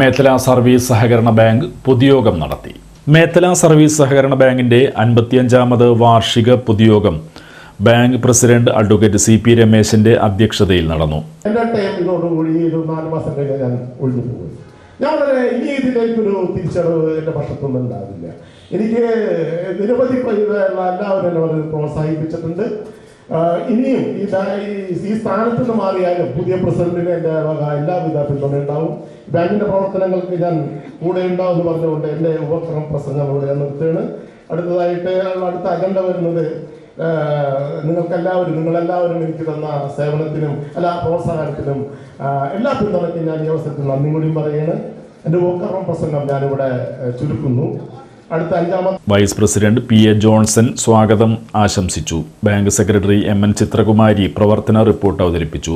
Methala service സഹകരണ bank പൊതുയോഗം നടത്തി. മേത്തല സർവീസ് സഹകരണ ബാങ്കിന്റെ അൻപത്തിയഞ്ചാമത് വാർഷിക പൊതുയോഗം bank president advocate C P രമേശിന്റെ അധ്യക്ഷതയിൽ നടന്നു. ഞാൻ വളരെ ഇനി ഇതിലേക്കൊരു തിരിച്ചറിവ് എന്റെ പക്ഷത്തൊന്നും ഉണ്ടാവില്ല. എനിക്ക് നിരവധി എല്ലാവരും എന്നെ വളരെ പ്രോത്സാഹിപ്പിച്ചിട്ടുണ്ട്. ഇനിയും ഈ സ്ഥാനത്ത് നിന്ന് മാറിയാലും പുതിയ പ്രസിഡന്റിന് എന്റെ എല്ലാവിധ പിന്തുണ ഉണ്ടാവും. ബാങ്കിന്റെ പ്രവർത്തനങ്ങൾക്ക് ഞാൻ കൂടെ ഉണ്ടാവും എന്ന് പറഞ്ഞുകൊണ്ട് എന്റെ ഉപക്രമ പ്രസംഗം ഇവിടെ ഞാൻ നിർത്തുകയാണ്. അടുത്തതായിട്ട് അടുത്ത അജണ്ട വരുന്നത് നിങ്ങൾക്കെല്ലാവരും നിങ്ങളെല്ലാവരും എനിക്ക് തന്ന സേവനത്തിനും അല്ല പ്രോത്സാഹനത്തിനും എല്ലാ പിന്തുണയ്ക്കും ഞാൻ ഈ അവസരത്തിൽ നന്ദി കൂടിയും പറയുകയാണ്. എന്റെ ഉപക്രമ പ്രസംഗം ഞാനിവിടെ ചുരുക്കുന്നു. അടുത്ത vice president P A Johnson സ്വാഗതം ആശംസിച്ചു. Bank secretary M N Chithrakumari പ്രവർത്തന റിപ്പോർട്ട് അവതരിപ്പിച്ചു.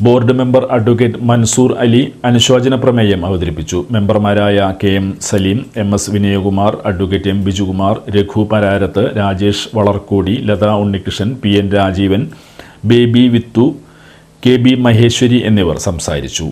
Board member advocate Mansoor Ali അനുശോചന പ്രമേയം അവതരിപ്പിച്ചു. മെമ്പർമാരായ K M Saleem M S Vinayakumar advocate M Bijukumar Raghu Pararath Rajesh Valarkodi Latha Unnikrishnan P N Rajeevan Baby Vithu K B Maheshwari എന്നിവർ സംസാരിച്ചു.